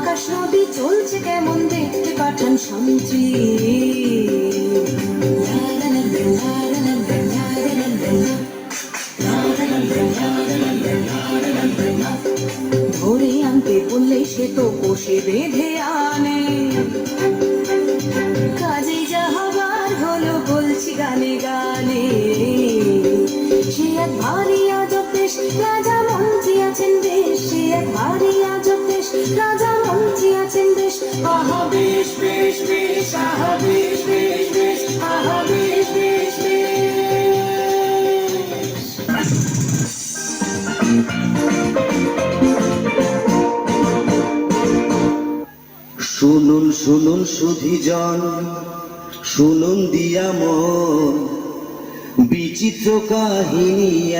আকাশ নদী চলছে কেমন দেখতে পাঠান সন্ত্রী ধরে আনতে বললে সে তো কষে বেঁধে আনে। কাজে যাহাবার হলো বলছি গানে গানে। সে এক ভারী শুনুন শুনুন সুধিজন শুনুন দিয়া মন। বিচিত্র কাহিনী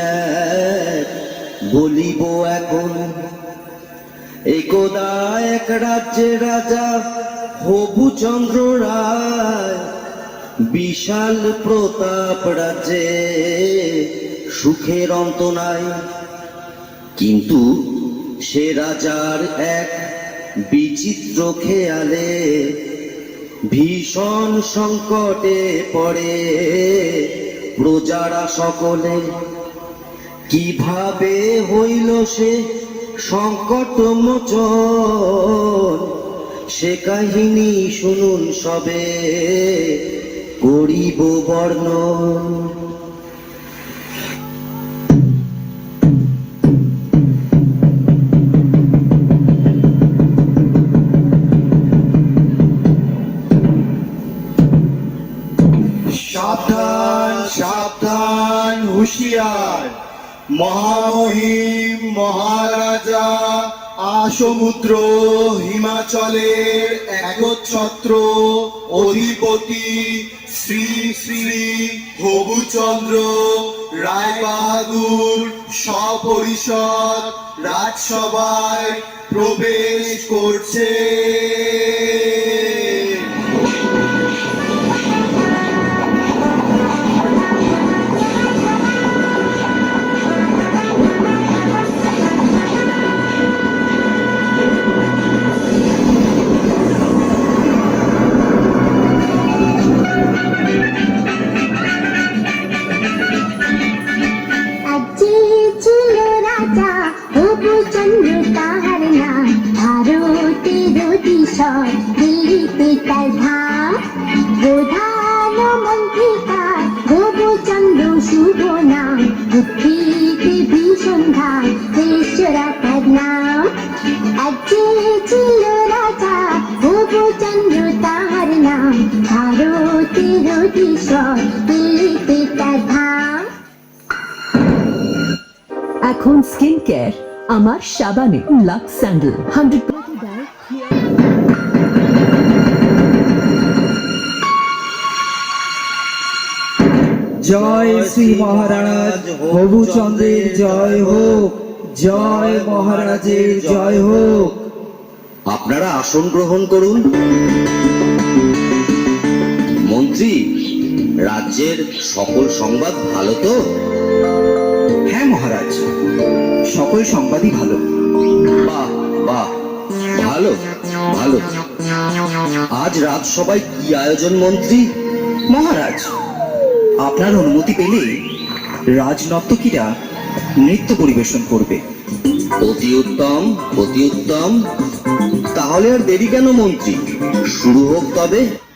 বলিব এখন একদা এক রাজ্যে রাজা হবু চন্দ্র রায় বিশাল প্রতাপ রাজ্যে সুখের অন্ত নাই। কিন্তু সে রাজার এক বিচিত্র খেয়ালে ভীষণ সংকটে পড়ে প্রজারা সকলে। কীভাবে হইল সে সংকট মোচন সে কাহিনী শুনুন সবে। করিব বর্ণ। সাবধান সাবধান হুঁশিয়ার। মহামহিম মহারাজা। আসমুদ্র হিমাচলের একচ্ছত্র অধিপতি শ্রী শ্রী হবুচন্দ্র রায়বাহাদুর সপরিষদ রাজসভায় প্রবেশ করছে। সাবানে লাক্স স্যান্ডেল। হান্ড্রেড জয় শ্রী মহারাজ হবুচন্দ্রের জয় হোক। জয় মহারাজের জয় হোক। আপনারা আসন গ্রহণ করুন। মন্ত্রী রাজ্যের সকল সংবাদ ভালো তো? হ্যাঁ মহারাজ। সকল সংবাদই ভালো। বাহ বাহ। ভালো ভালো। আজ রাজসভায় কি আয়োজন, মন্ত্রী? মহারাজ, আপনার অনুমতি পেলে রাজনর্তকীরা নৃত্য পরিবেশন করবে। অতি উত্তম অতি উত্তম। তাহলে আর দেরি কেন, মন্ত্রী? শুরু হোক তবে।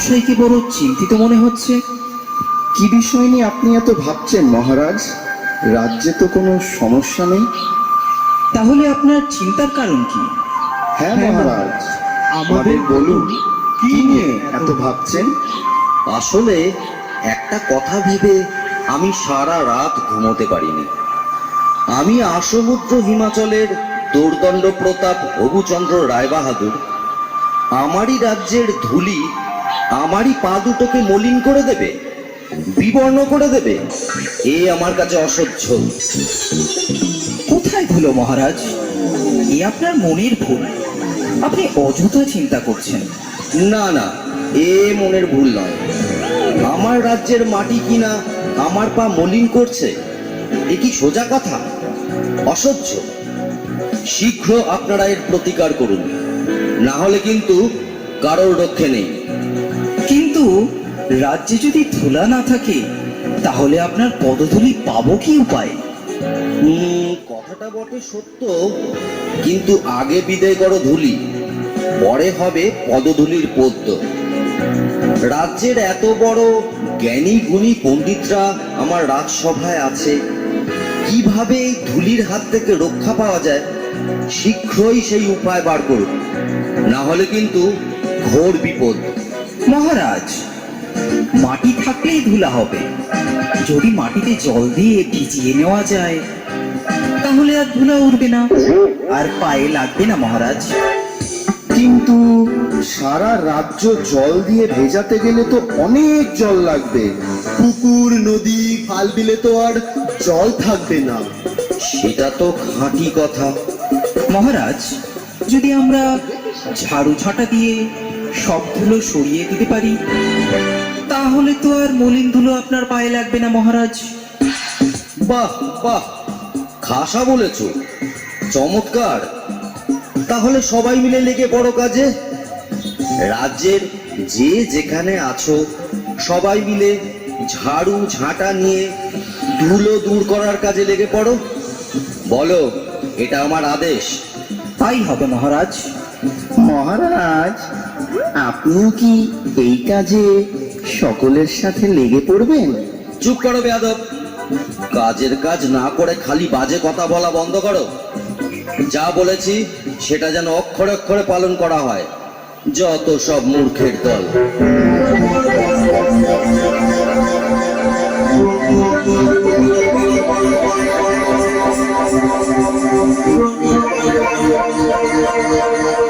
রাজামশাইকে বড় চিন্তিত মনে হচ্ছে? কি বিষয় নিয়ে আপনি এত ভাবছেন মহারাজ? রাজ্যে তো কোনো সমস্যা নেই। তাহলে আপনার চিন্তার কারণ কি? হ্যাঁ মহারাজ। আমাদের বলুন কি নিয়ে এত ভাবছেন? আসলে একটা কথা ভেবে আমি সারা রাত ঘুমোতে পারিনি। আমি আসমুদ্র হিমাচলের দোর্দণ্ড প্রতাপ হবুচন্দ্র রায়বাহাদুর আমারই রাজ্যের ধুলি আমারই পা দুটোকে মলিন করে দেবে, বিবর্ণ করে দেবে, এ আমার কাছে অসহ্য। কোথায় ভুল মহারাজ? এ আপনার মনের ভুল। আপনি অযথা চিন্তা করছেন। না না, এ মনের ভুল নয়। আমার রাজ্যের মাটি কিনা আমার পা মলিন করছে, এ কি সোজা কথা? অসহ্য। শীঘ্র আপনারা এর প্রতিকার করুন। না হলে কিন্তু কারোর রক্ষে নেই। কিন্তু রাজ্যে যদি ধুলা না থাকে, তাহলে আপনার পদধূলি পাবো কি উপায়? কথাটা বটে সত্য, কিন্তু আগে বিদায় করো ধুলি, পরে হবে পদধূলির পদ্য। রাজ্যের এত বড় জ্ঞানী গুণী পণ্ডিতরা আমার রাজসভায় আছে, কীভাবে এই ধুলির হাত থেকে রক্ষা পাওয়া যায়? শীঘ্রই সেই উপায় বার করুন, না হলে কিন্তু ঘোর বিপদ। মহারাজ, মাটি থাকলেই ধুলা হবে। যদি মাটিতে জল দিয়ে ভিজিয়ে নেওয়া যায়, তাহলে আর ধুলা উঠবে না। আর পায়ে লাগবে না মহারাজ। কিন্তু সারা রাজ্য জল দিয়ে ভেজাতে গেলে তো অনেক জল লাগবে। পুকুর, নদী, খাল বিলে তো আর জল থাকবে না। সেটা তো খাঁটি কথা। মহারাজ, যদি আমরা ঝাড়ু ঝাঁটা দিয়ে সব ধুলো সরিয়ে দিতে পারি? তাহলে তো আর মলিন ধুলো আপনার পায়ে লাগবে না মহারাজ। বাহ বাহ। খাসা বলেছ। চমৎকার। তাহলে সবাই মিলে লেগে বড় কাজে? রাজ্যের যে যেখানে আছো সবাই মিলে ঝাড়ু ঝাঁটা নিয়ে ধুলো দূর করার কাজে লেগে পড়ো। বলো এটা আমার আদেশ। তাই হবে মহারাজ। মহারাজ আপনিও কি এই কাজে সকলের সাথে লেগে পড়বেন? চুপ করো বেয়াদব। কাজের কাজ না করে খালি বাজে কথা বলা বন্ধ করো। যা বলেছি সেটা যেন অক্ষরে অক্ষরে পালন করা হয়। যত সব মূর্খের দল। মার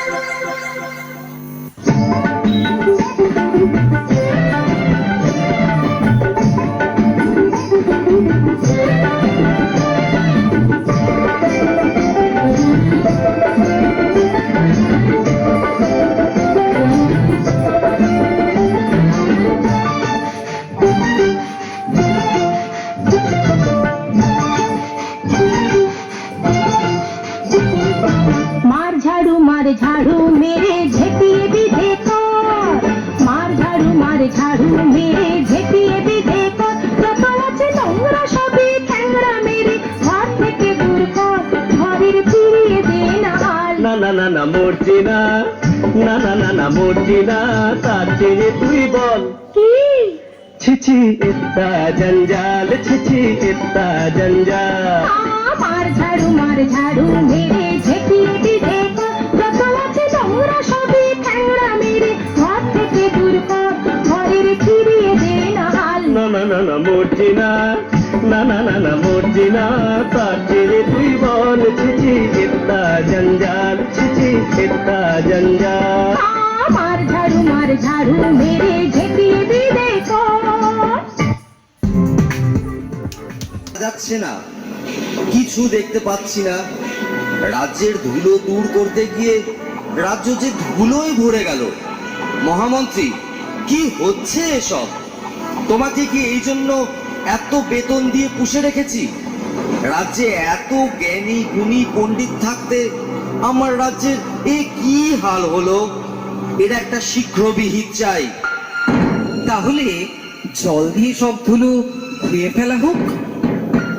না মরছি না। না না না না মরছি না তার চেয়ে তুই বল। কি? ছিছি ইত্তা জঞ্জাল ছিছি ইত্তা জঞ্জাল। মার ঝাড়ু মার ঝাড়ু মেরে কর যত আছে নোংরা সবই ঠ্যাংরা মেরে ঘর থেকে দূর কর ঘরের ফিরিয়ে দে না আর না না না না মরছি না। না না না না মরছি না তার চেয়ে তুই বল। ছিছি ইত্তা জঞ্জাল জঞ্জাল মার ঝাড়ু মার ঝাড়ু মেরে ঝেঁটিয়ে বিদে কর যাচ্ছে না। কিছু দেখতে পাচ্ছি না। রাজ্যের ধুলো দূর করতে গিয়ে রাজ্য যে ধুলোয় ভরে গেল। মহামন্ত্রী কি হচ্ছে এসব? তোমাকে কি এই জন্য এত বেতন দিয়ে পুষে রেখেছি? রাজ্যে এত জ্ঞানী গুণী পণ্ডিত থাকতে আমার রাজ্যের এ কি হাল হলো? এরা একটা শীঘ্র বিহিত চাই। তাহলে জল দিয়ে সব ধুলো ধুয়ে ফেলা হোক।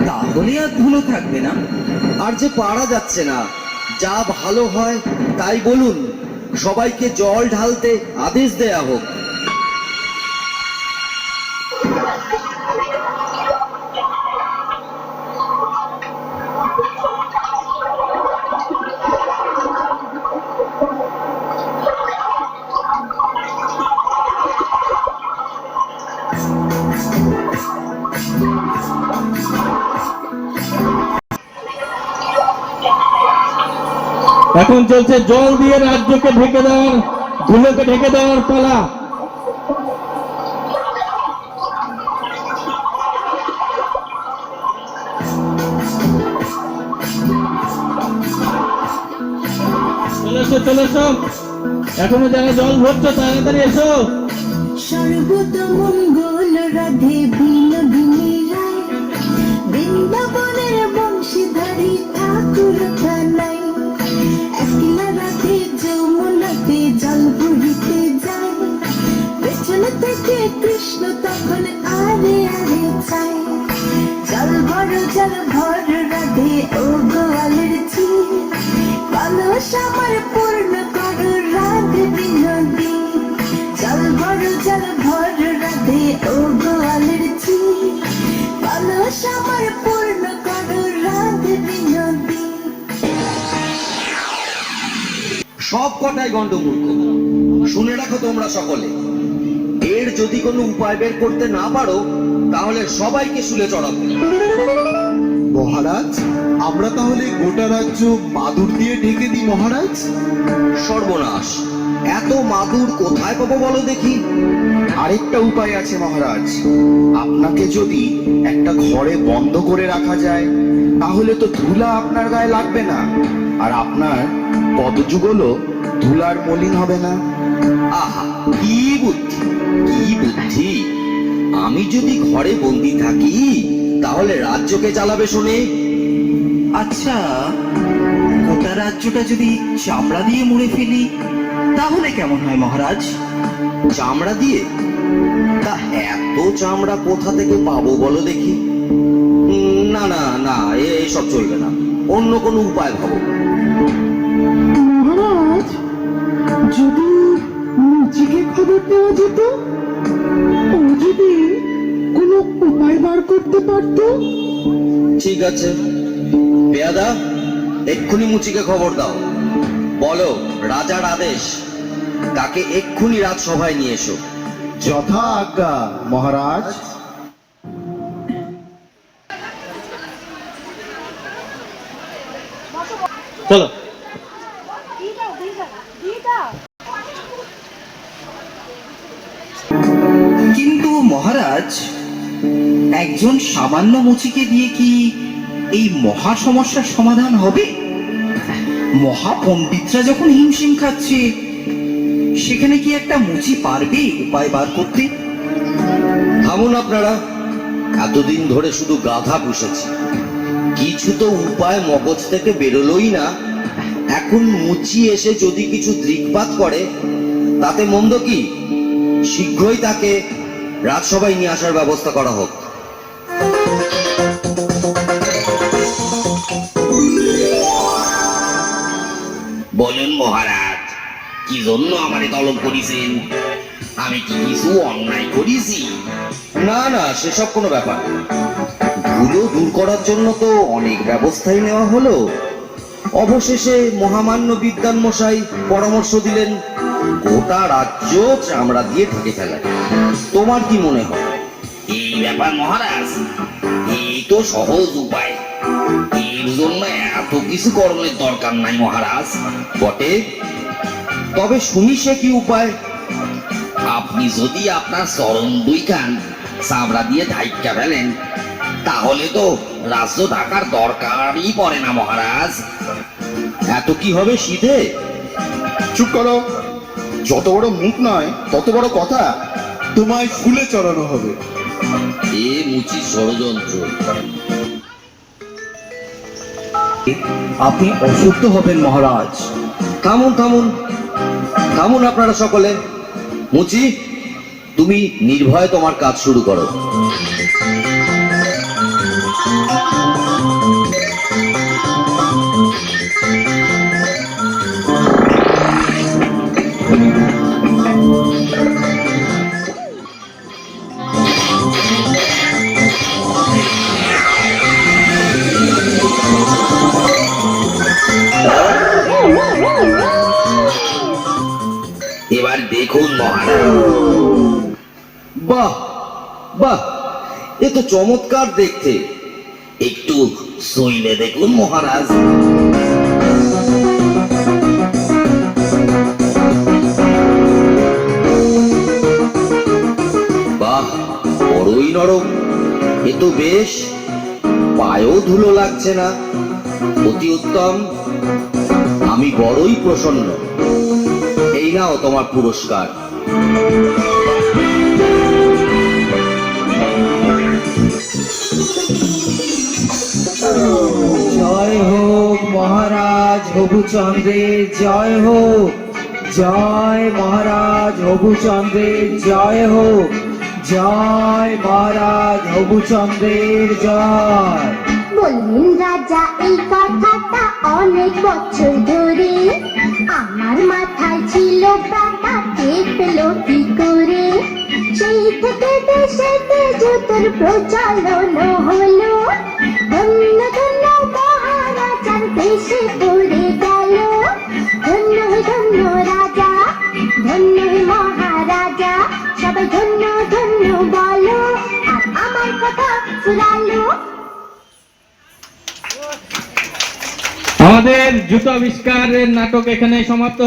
তাহলে আর ধুলো থাকবে না। আর যে পারা যাচ্ছে না, যা ভালো হয় তাই বলুন, সবাইকে জল ঢালতে আদেশ দেয়া হোক। এখন চলছে জল দিয়ে রাজ্যকে ঢেকে দেওয়ার, ধুলোকে ঢেকে দেওয়ার পালা। এখনও যারা জল ভরছো তাড়াতাড়ি এসো। সর্বতমঙ্গল রাধে বিনোদিনী আমার পূর্ণ করো রাধে বিনোদী জল ভর জল ভর রাধে ও গোয়ালের আমার পূর্ণ করো রাধে বিনোদী সব কটাই গন্ডমূর্খ শুনে রাখো তোমরা সকলে। এর যদি কোনো উপায় বের করতে না পারো তাহলে সবাইকে শুলে চড়াবে মহারাজ আমরা তাহলে গোটা রাজ্য মাদুর দিয়ে ঢেকে দিই, মহারাজ? সর্বনাশ। এত মাদুর কোথায় পাবো বলো দেখি? আরেকটা উপায় আছে, মহারাজ। আপনাকে যদি একটা ঘরে বন্ধ করে রাখা যায়, তাহলে তো ধুলা আপনার গায়ে লাগবে না। আর আপনার পদযুগলও ধুলার মলিন হবে না। আহা, কি বুদ্ধি কি বুদ্ধি। আমি যদি ঘরে বন্দি থাকি, তাহলে রাজ্যকে চালাবে শুনে আচ্ছা গোটা রাজ্যটা যদি চামড়া দিয়ে মুড়ে ফেলি তাহলে কেমন হয় মহারাজ? চামড়া দিয়ে? তা এত চামড়া কোথা থেকে পাবো বলো দেখি। উম, না না না এ- এসব চলবে না। অন্য কোনো উপায় ভাবো। মহারাজ যদি মুচিকে খবর দেওয়া যেত ও যদি কোনো উপায় বার করতে পারতো? ঠিক আছে। পেয়াদা এক্ষুনি মুচিকে খবর দাও। বলো রাজার আদেশ। তাকে এক্ষুনি রাজসভায় নিয়ে এসো। যথা আজ্ঞা মহারাজ। চলো। কিন্তু মহারাজ একজন সামান্য মুচিকে দিয়ে কি এই মহা সমস্যার সমাধান হবে? মহা পণ্ডিতরা যখন হিমশিম খাচ্ছে, সেখানে কি একটা মুচি পারবে উপায় বার করতে? ভাবুন আপনারা। এতদিন ধরে শুধু গাধা পুষেছি। কিছু তো উপায় মগজ থেকে বেরোলোই না। এখন মুচি এসে যদি কিছু দৃকপাত করে, তাতে মন্দ কি? শীঘ্রই তাকে রাজসভায় নিয়ে আসার ব্যবস্থা করা হোক। কি জন্য আমারে তলব করেছেন। আমি কি কিছু অন্যায় করেছি? না না সেসব কোনো ব্যাপার। দূর করার জন্য তো অনেক ব্যবস্থাই নেওয়া হলো। অবশেষে মহামান্য বিদ্যান মশাই পরামর্শ দিলেন গোটা রাজ্য চামড়া দিয়ে ঢেকে ফেলা। তোমার কি মনে হয়? এই ব্যাপার মহারাজ এই তো সহজ উপায়। এর জন্য এত কিছু করণের দরকার নাই মহারাজ। বটে? তবে শুনি সে কি উপায়? আপনি যদি আপনার চরণ দুই কান চামড়া দিয়ে ধাইকা ফেলেন তাহলে তো রাজ্য ঢাকার দরকারই পড়ে না মহারাজ। এত কি হবে শীতে চুপ করো। যত বড় মুখ নয় তত বড় কথা তোমায় ফুলে চড়ানো হবে। এ মুচি ষড়যন্ত্র। আপনি অসুস্থ হবেন মহারাজ। থামুন থামুন। থামুন আপনারা সকলে। মুচি তুমি নির্ভয়ে তোমার কাজ শুরু করো। দেখুন মহারাজ বাহ, এ তো চমৎকার দেখতে। একটু শুইলে দেখুন মহারাজ। বাহ, বড়ই নরম। এ তো বেশ, পায়েও ধুলো লাগছে না। অতি উত্তম। আমি বড়ই প্রসন্ন। নাও তোমার পুরস্কার। জয় হোক মহারাজ হবুচন্দ্রের জয় হোক। জয় মহারাজ হবুচন্দ্রের জয় হোক। জয় মহারাজ হবুচন্দ্রের জয়। বললেন রাজা এই কথাটা অনেক বছর ধরে আমার মাথায় ব্যাটা পেল কি করে সেই থেকে জুতোর প্রচলন হলো ধন্য ধন্য দেশে পড়ে গেল ধন্য ধন্য রাজা ধন্য মহারাজা সবাই ধন্য ধন্য বলো আমার কথা আমাদের জুতো আবিষ্কারের নাটক এখানে সমাপ্ত।